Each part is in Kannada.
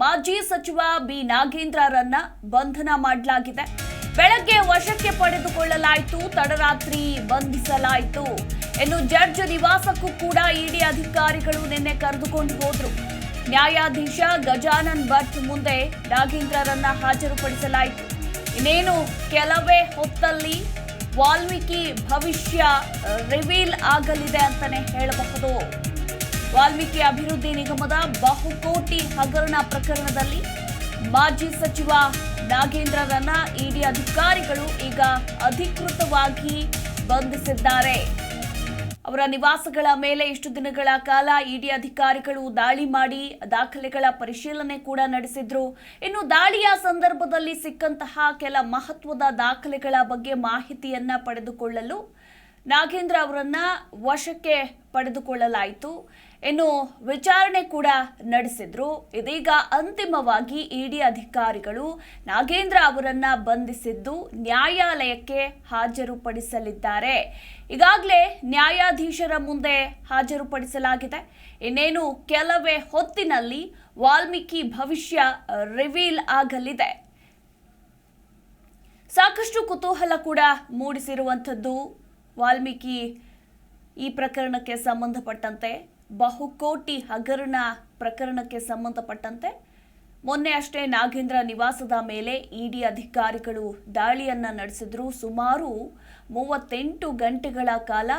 ಮಾಜಿ ಸಚಿವ ಬಿ. ನಾಗೇಂದ್ರರನ್ನ ಬಂಧನ ಮಾಡಲಾಗಿದೆ. ಬೆಳಗ್ಗೆ ವಶಕ್ಕೆ ಪಡೆದುಕೊಳ್ಳಲಾಯಿತು, ತಡರಾತ್ರಿ ಬಂಧಿಸಲಾಯಿತು. ಇನ್ನು ಜಡ್ಜ್ ನಿವಾಸಕ್ಕೂ ಕೂಡ ಇಡಿ ಅಧಿಕಾರಿಗಳು ನಿನ್ನೆ ಕರೆದುಕೊಂಡು ಹೋದ್ರು. ನ್ಯಾಯಾಧೀಶ ಗಜಾನನ್ ಭಟ್ ಮುಂದೆ ನಾಗೇಂದ್ರರನ್ನ ಹಾಜರುಪಡಿಸಲಾಯಿತು. ಇನ್ನೇನು, ಕೆಲವೇ ಹೊತ್ತಲ್ಲಿ ವಾಲ್ಮೀಕಿ ಭವಿಷ್ಯ ರಿವೀಲ್ ಆಗಲಿದೆ ಅಂತಾನೆ ಹೇಳಬಹುದು. ವಾಲ್ಮೀಕಿ ಅಭಿವೃದ್ಧಿ ನಿಗಮದ ಬಹುಕೋಟಿ ಹಗರಣ ಪ್ರಕರಣದಲ್ಲಿ ಮಾಜಿ ಸಚಿವ ನಾಗೇಂದ್ರರನ್ನ ಇಡಿ ಅಧಿಕಾರಿಗಳು ಈಗ ಅಧಿಕೃತವಾಗಿ ಬಂಧಿಸಿದ್ದಾರೆ. ಅವರ ನಿವಾಸಗಳ ಮೇಲೆ ಇಷ್ಟು ದಿನಗಳ ಕಾಲ ಇಡಿ ಅಧಿಕಾರಿಗಳು ದಾಳಿ ಮಾಡಿ ದಾಖಲೆಗಳ ಪರಿಶೀಲನೆ ಕೂಡ ನಡೆಸಿದ್ರು. ಇನ್ನು ದಾಳಿಯ ಸಂದರ್ಭದಲ್ಲಿ ಸಿಕ್ಕಂತಹ ಕೆಲ ಮಹತ್ವದ ದಾಖಲೆಗಳ ಬಗ್ಗೆ ಮಾಹಿತಿಯನ್ನ ಪಡೆದುಕೊಳ್ಳಲು ನಾಗೇಂದ್ರ ಅವರನ್ನ ವಶಕ್ಕೆ ಪಡೆದುಕೊಳ್ಳಲಾಯಿತು. ಇನ್ನು ವಿಚಾರಣೆ ಕೂಡ ನಡೆಸಿದ್ರು. ಇದೀಗ ಅಂತಿಮವಾಗಿ ಇಡಿ ಅಧಿಕಾರಿಗಳು ನಾಗೇಂದ್ರ ಅವರನ್ನ ಬಂಧಿಸಿದ್ದು ನ್ಯಾಯಾಲಯಕ್ಕೆ ಹಾಜರುಪಡಿಸಲಿದ್ದಾರೆ. ಈಗಾಗಲೇ ನ್ಯಾಯಾಧೀಶರ ಮುಂದೆ ಹಾಜರುಪಡಿಸಲಾಗಿದೆ. ಇನ್ನೇನು ಕೆಲವೇ ಹೊತ್ತಿನಲ್ಲಿ ವಾಲ್ಮೀಕಿ ಭವಿಷ್ಯ ರಿವೀಲ್ ಆಗಲಿದೆ. ಸಾಕಷ್ಟು ಕುತೂಹಲ ಕೂಡ ಮೂಡಿಸಿರುವಂಥದ್ದು ವಾಲ್ಮೀಕಿ ಈ ಪ್ರಕರಣಕ್ಕೆ ಸಂಬಂಧಪಟ್ಟಂತೆ, ಬಹುಕೋಟಿ ಹಗರಣ ಪ್ರಕರಣಕ್ಕೆ ಸಂಬಂಧಪಟ್ಟಂತೆ, ಮೊನ್ನೆ ಅಷ್ಟೇ ನಾಗೇಂದ್ರ ನಿವಾಸದ ಮೇಲೆ ಇಡಿ ಅಧಿಕಾರಿಗಳು ದಾಳಿಯನ್ನ ನಡೆಸಿದ್ರು. ಸುಮಾರು ಮೂವತ್ತೆಂಟು ಗಂಟೆಗಳ ಕಾಲ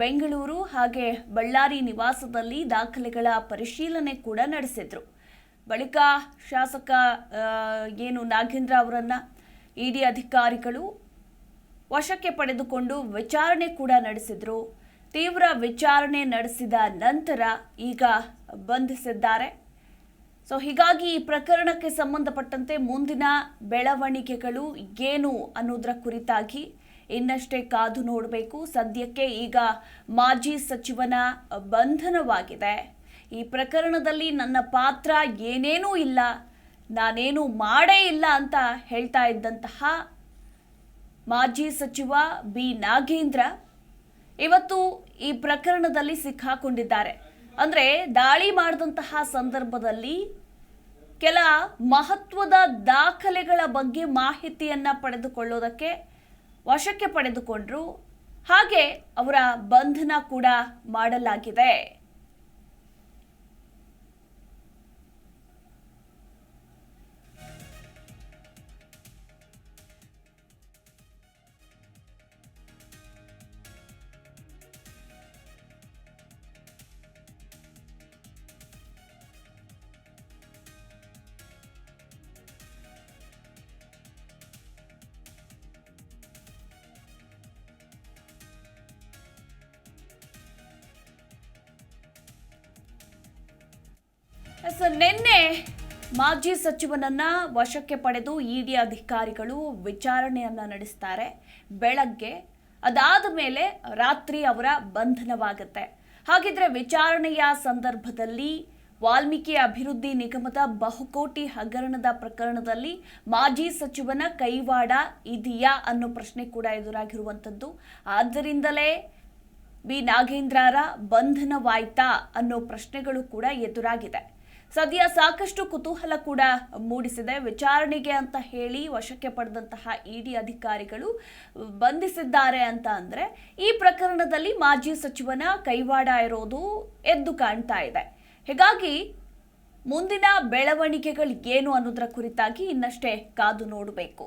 ಬೆಂಗಳೂರು ಹಾಗೆ ಬಳ್ಳಾರಿ ನಿವಾಸದಲ್ಲಿ ದಾಖಲೆಗಳ ಪರಿಶೀಲನೆ ಕೂಡ ನಡೆಸಿದ್ರು. ಬಳಿಕ ಶಾಸಕ ಏನು ನಾಗೇಂದ್ರ ಅವರನ್ನು ಇಡಿ ಅಧಿಕಾರಿಗಳು ವಶಕ್ಕೆ ಪಡೆದುಕೊಂಡು ವಿಚಾರಣೆ ಕೂಡ ನಡೆಸಿದ್ರು. ತೀವ್ರ ವಿಚಾರಣೆ ನಡೆಸಿದ ನಂತರ ಈಗ ಬಂಧಿಸಿದ್ದಾರೆ. ಸೊ ಹೀಗಾಗಿ ಈ ಪ್ರಕರಣಕ್ಕೆ ಸಂಬಂಧಪಟ್ಟಂತೆ ಮುಂದಿನ ಬೆಳವಣಿಗೆಗಳು ಏನು ಅನ್ನೋದರ ಕುರಿತಾಗಿ ಇನ್ನಷ್ಟೇ ಕಾದು ನೋಡಬೇಕು. ಸದ್ಯಕ್ಕೆ ಈಗ ಮಾಜಿ ಸಚಿವನ ಬಂಧನವಾಗಿದೆ. ಈ ಪ್ರಕರಣದಲ್ಲಿ ನನ್ನ ಪಾತ್ರ ಏನೇನೂ ಇಲ್ಲ, ನಾನೇನು ಮಾಡೇ ಇಲ್ಲ ಅಂತ ಹೇಳ್ತಾ ಇದ್ದಂತಹ ಮಾಜಿ ಸಚಿವ ಬಿ ನಾಗೇಂದ್ರ ಇವತ್ತು ಈ ಪ್ರಕರಣದಲ್ಲಿ ಸಿಕ್ಕಾಕೊಂಡಿದ್ದಾರೆ. ಅಂದ್ರೆ ದಾಳಿ ಮಾಡಿದಂತಹ ಸಂದರ್ಭದಲ್ಲಿ ಕೆಲ ಮಹತ್ವದ ದಾಖಲೆಗಳ ಬಗ್ಗೆ ಮಾಹಿತಿಯನ್ನ ಪಡೆದುಕೊಳ್ಳೋದಕ್ಕೆ ವಶಕ್ಕೆ ಪಡೆದುಕೊಂಡ್ರು. ಹಾಗೆ ಅವರ ಬಂಧನ ಕೂಡ ಮಾಡಲಾಗಿದೆ. ಎಸ್, ನಿನ್ನೆ ಮಾಜಿ ಸಚಿವನನ್ನ ವಶಕ್ಕೆ ಪಡೆದು ಇಡಿ ಅಧಿಕಾರಿಗಳು ವಿಚಾರಣೆಯನ್ನ ನಡೆಸ್ತಾರೆ. ಬೆಳಗ್ಗೆ ಅದಾದ ಮೇಲೆ ರಾತ್ರಿ ಅವರ ಬಂಧನವಾಗುತ್ತೆ. ಹಾಗಿದ್ರೆ ವಿಚಾರಣೆಯ ಸಂದರ್ಭದಲ್ಲಿ ವಾಲ್ಮೀಕಿ ಅಭಿವೃದ್ಧಿ ನಿಗಮದ ಬಹುಕೋಟಿ ಹಗರಣದ ಪ್ರಕರಣದಲ್ಲಿ ಮಾಜಿ ಸಚಿವನ ಕೈವಾಡ ಇದೆಯಾ ಅನ್ನೋ ಪ್ರಶ್ನೆ ಕೂಡ ಎದುರಾಗಿರುವಂಥದ್ದು ಆದ್ದರಿಂದಲೇ ಬಿ ನಾಗೇಂದ್ರರ ಬಂಧನವಾಯ್ತಾ ಅನ್ನೋ ಪ್ರಶ್ನೆಗಳು ಕೂಡ ಎದುರಾಗಿದೆ. ಸದ್ಯ ಸಾಕಷ್ಟು ಕುತೂಹಲ ಕೂಡ ಮೂಡಿಸಿದೆ. ವಿಚಾರಣೆಗೆ ಅಂತ ಹೇಳಿ ವಶಕ್ಕೆ ಪಡೆದಂತಹ ಇಡಿ ಅಧಿಕಾರಿಗಳು ಬಂಧಿಸಿದ್ದಾರೆ ಅಂತ ಅಂದ್ರೆ ಈ ಪ್ರಕರಣದಲ್ಲಿ ಮಾಜಿ ಸಚಿವನ ಕೈವಾಡ ಇರೋದು ಎದ್ದು ಕಾಣ್ತಾ ಇದೆ. ಹೀಗಾಗಿ ಮುಂದಿನ ಬೆಳವಣಿಗೆಗಳು ಏನು ಅನ್ನೋದರ ಕುರಿತಾಗಿ ಇನ್ನಷ್ಟೇ ಕಾದು ನೋಡಬೇಕು.